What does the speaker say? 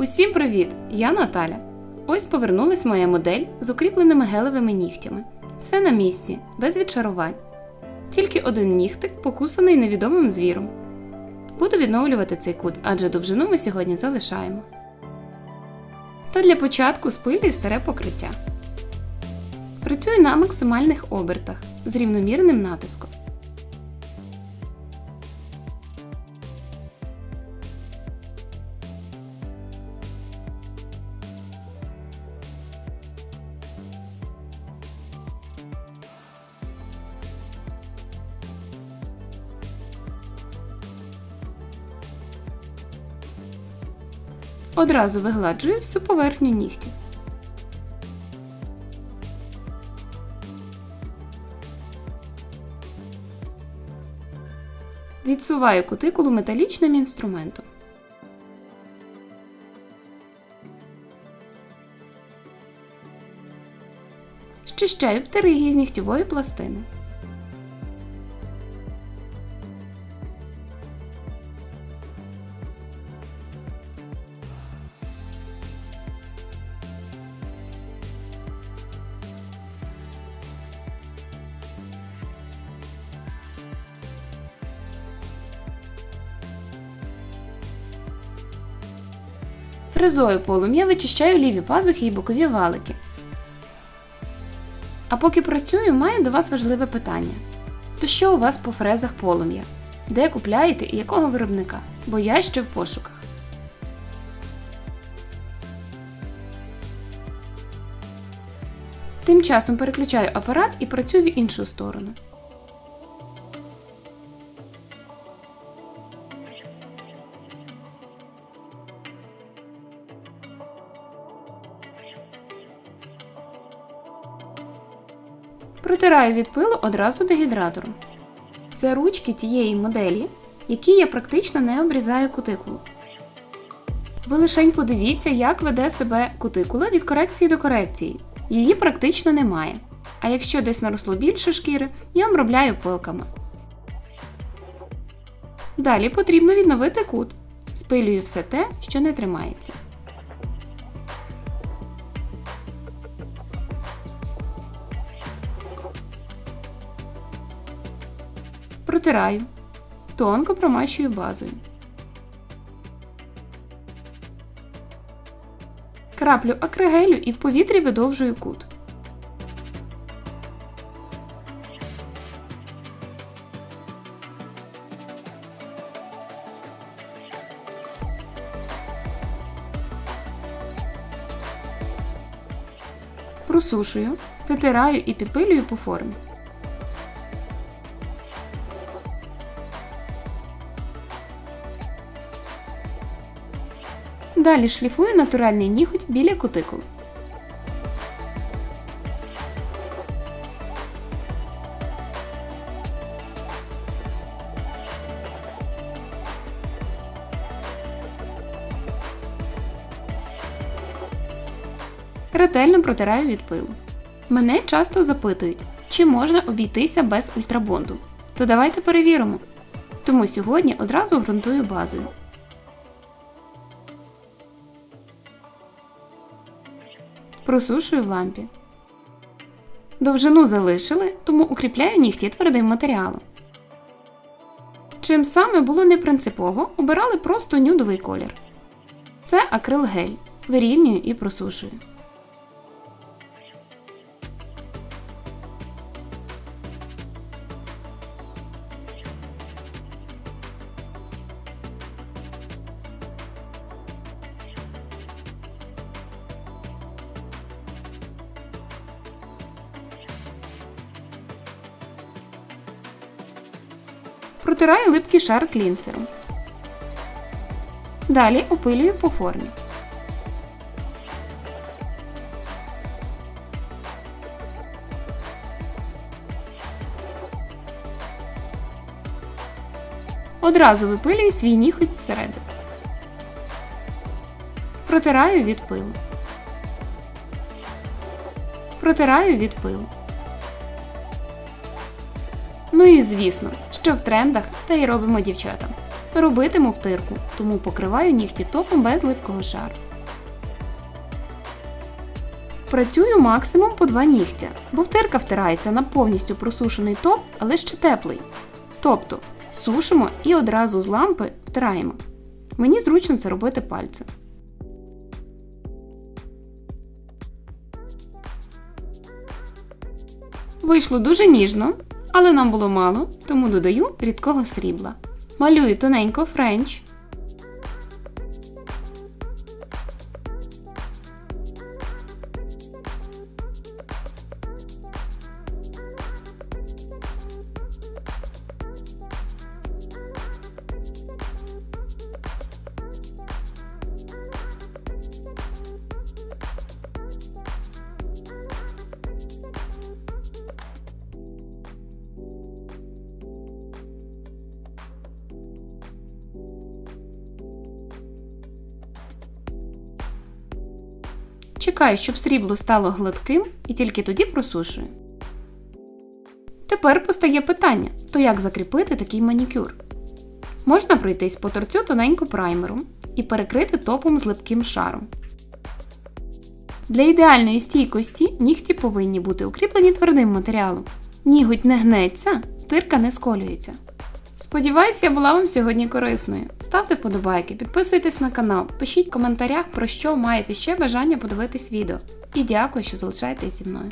Усім привіт! Я Наталя. Ось повернулась моя модель з укріпленими гелевими нігтями. Все на місці, без відчарувань. Тільки один нігтик покусаний невідомим звіром. Буду відновлювати цей кут, адже довжину ми сьогодні залишаємо. Та для початку спилюю старе покриття. Працюю на максимальних обертах з рівномірним натиском. Одразу вигладжую всю поверхню нігтів. Відсуваю кутикулу металічним інструментом. Щищаю птериги з нігтєвої пластини. Фрезою полум'я вичищаю ліві пазухи і бокові валики. А поки працюю, маю до вас важливе питання. То що у вас по фрезах полум'я? Де купляєте і якого виробника? Бо я ще в пошуках. Тим часом переключаю апарат і працюю в іншу сторону. Протираю від пилу одразу дегідратором. Це ручки тієї моделі, які я практично не обрізаю кутикулу. Ви лишень подивіться, як веде себе кутикула від корекції до корекції. Її практично немає. А якщо десь наросло більше шкіри, я обробляю пилками. Далі потрібно відновити кут. Спилюю все те, що не тримається. Протираю. Тонко промащую базою. Краплю акригелю і в повітрі видовжую кут. Просушую, витираю і підпилюю по формі. Далі шліфую натуральний ніготь біля кутикул. Ретельно протираю від пилу. Мене часто запитують, чи можна обійтися без ультрабонду. То давайте перевіримо. Тому сьогодні одразу ґрунтую базою. Просушую в лампі. Довжину залишили, тому укріпляю нігті твердим матеріалом. Чим саме було не принципово, обирали просто нюдовий колір. Це акрилгель. Вирівнюю і просушую. Протираю липкий шар клінцером. Далі опилюю по формі. Одразу випилюю свій ніготь зсередини. Протираю від пилу. Протираю від пилу. Ну і звісно, що в трендах та й робимо дівчатам. Робитиму втирку, тому покриваю нігті топом без липкого шару. Працюю максимум по два нігтя, бо втирка втирається на повністю просушений топ, але ще теплий. Тобто сушимо і одразу з лампи втираємо. Мені зручно це робити пальцем. Вийшло дуже ніжно, але нам було мало, тому додаю рідкого срібла. Малюю тоненько френч. Чекаю, щоб срібло стало гладким і тільки тоді просушую. Тепер постає питання: то як закріпити такий манікюр? Можна пройтись по торцю тоненько праймером і перекрити топом з липким шаром. Для ідеальної стійкості нігті повинні бути укріплені твердим матеріалом. Ніготь не гнеться, тирка не сколюється. Сподіваюсь, я була вам сьогодні корисною. Ставте вподобайки, підписуйтесь на канал, пишіть в коментарях, про що маєте ще бажання подивитись відео. І дякую, що залишаєтесь зі мною.